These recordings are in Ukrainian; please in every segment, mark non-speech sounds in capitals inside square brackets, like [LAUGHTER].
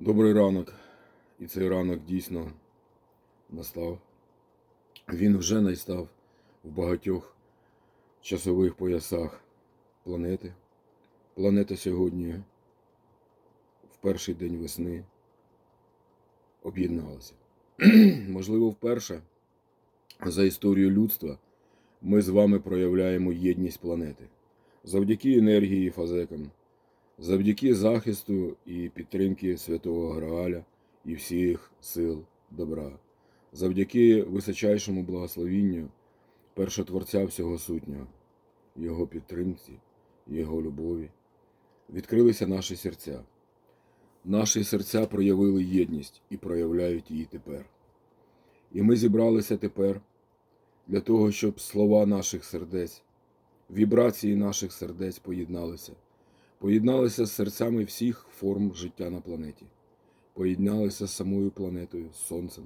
Добрий ранок. І цей ранок дійсно настав. Він вже настав в багатьох часових поясах планети. Планета сьогодні в перший день весни об'єдналася. [CLEARS THROAT] Можливо, вперше за історію людства ми з вами проявляємо єдність планети завдяки енергії фазекам, завдяки захисту і підтримки Святого Грааля і всіх сил добра, завдяки височайшому благословінню першотворця всього сутнього, Його підтримці, Його любові, відкрилися наші серця. Наші серця проявили єдність і проявляють її тепер. І ми зібралися тепер для того, щоб слова наших сердець, вібрації наших сердець поєдналися поєдналися з серцями всіх форм життя на планеті, поєдналися з самою планетою, з Сонцем,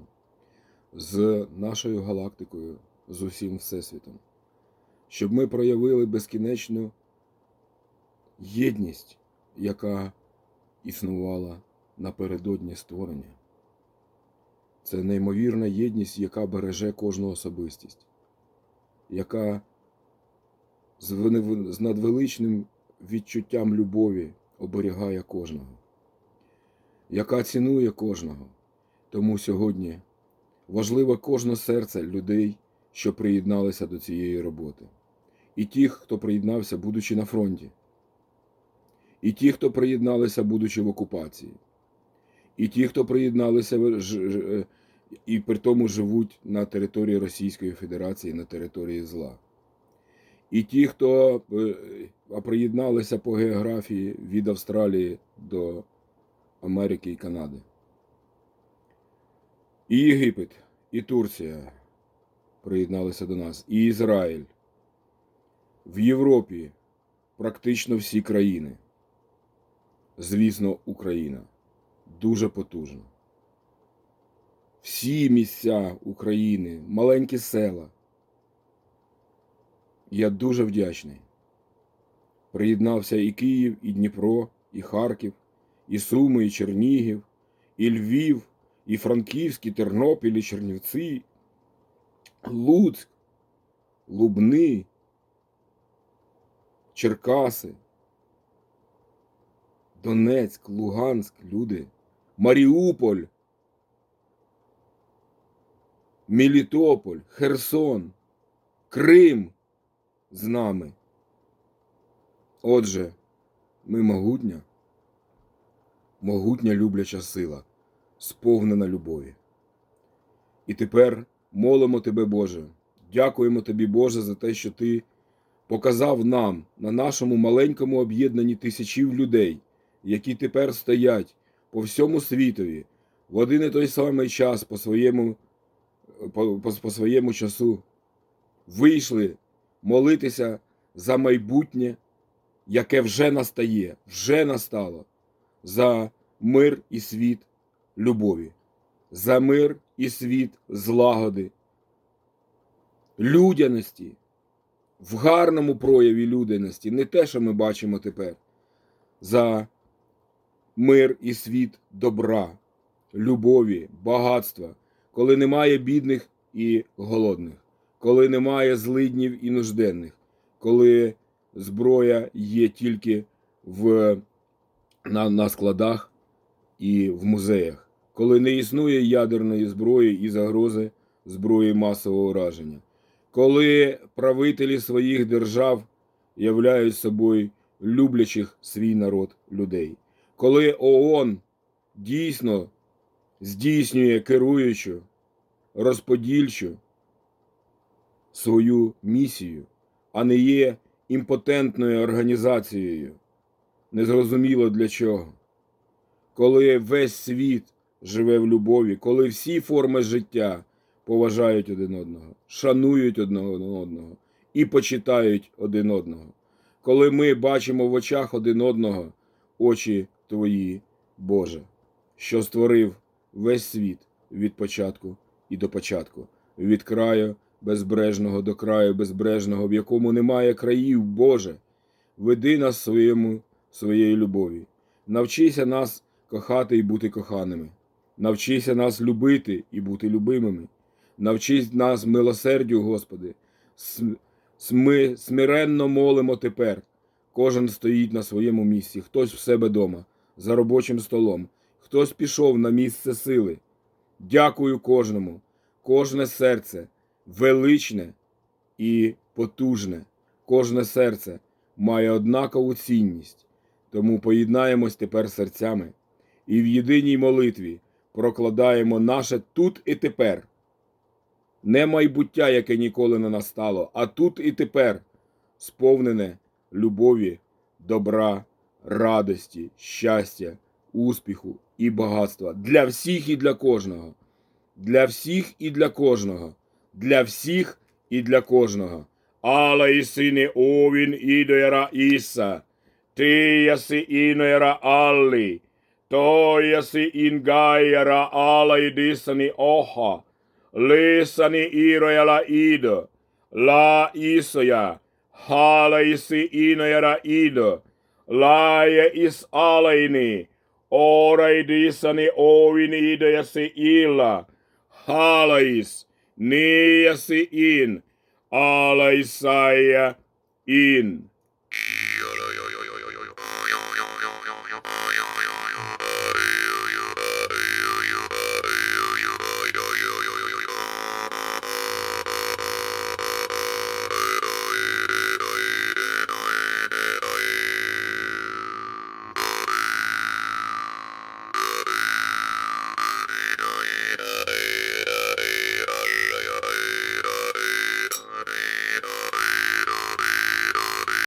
з нашою галактикою, з усім Всесвітом, щоб ми проявили безкінечну єдність, яка існувала напередодні створення. Це неймовірна єдність, яка береже кожну особистість, яка з надвеличним відчуттям любові оберігає кожного, яка цінує кожного. Тому сьогодні важливо кожне серце людей, що приєдналися до цієї роботи. І тих, хто приєднався, будучи на фронті, і ті, хто приєдналися, будучи в окупації, і ті, хто приєдналися е, і при тому живуть на території Російської Федерації, на території зла. І ті, хто е, а приєдналися по географії від Австралії до Америки і Канади. І Єгипет, і Турція приєдналися до нас, і Ізраїль. В Європі практично всі країни. Звісно, Україна дуже потужна. Всі місця України, маленькі села. Я дуже вдячний. Приєднався і Київ, і Дніпро, і Харків, і Суми, і Чернігів, і Львів, і Франківськ, і Тернопіль, і Чернівці, Луцьк, Лубни, Черкаси, Донецьк, Луганськ, люди, Маріуполь, Мелітополь, Херсон, Крим з нами. Отже, ми могутня, могутня любляча сила, сповнена любові. І тепер молимо Тебе, Боже, дякуємо Тобі, Боже, за те, що Ти показав нам на нашому маленькому об'єднанні тисячів людей, які тепер стоять по всьому світові в один і той самий час по своєму, по, по, по своєму часу, вийшли молитися за майбутнє яке вже настає, вже настало, за мир і світ любові, за мир і світ злагоди, людяності, в гарному прояві людяності, не те, що ми бачимо тепер, за мир і світ добра, любові, багатства, коли немає бідних і голодних, коли немає злиднів і нужденних, коли зброя є тільки в, на, на складах і в музеях, коли не існує ядерної зброї і загрози зброї масового ураження, коли правителі своїх держав являють собою люблячих свій народ людей, коли ООН дійсно здійснює керуючу, розподільчу свою місію, а не є імпотентною організацією, незрозуміло для чого. Коли весь світ живе в любові, коли всі форми життя поважають один одного, шанують одного одного і почитають один одного, коли ми бачимо в очах один одного очі Твої, Боже, що створив весь світ від початку і до початку, від краю безбрежного до краю безбрежного, в якому немає країв, Боже, веди нас своєму, своєю любові. Навчися нас кохати і бути коханими. Навчися нас любити і бути любимими. Навчись нас милосердю, Господи. Ми смиренно молимо тепер. Кожен стоїть на своєму місці, хтось в себе дома, за робочим столом, хтось пішов на місце сили. Дякую кожному, кожне серце величне і потужне. Кожне серце має однакову цінність. Тому поєднаємось тепер серцями і в єдиній молитві прокладаємо наше тут і тепер. Не майбуття, яке ніколи не настало, а тут і тепер, сповнене любові, добра, радості, щастя, успіху і багатства для всіх і для кожного, для всіх і для кожного, для всіх і для кожного. Але і сині овін ідоєра Іса, ти єси іноєра Аллі, то єси інгайєра Алла ідисані Оха, лисані ірояла Ідо, ла Ісоя, хала іси іноєра Ідо, лає іс алайні, ора ідисані овін ідо єси Іла, Nesiin, Alaisai in.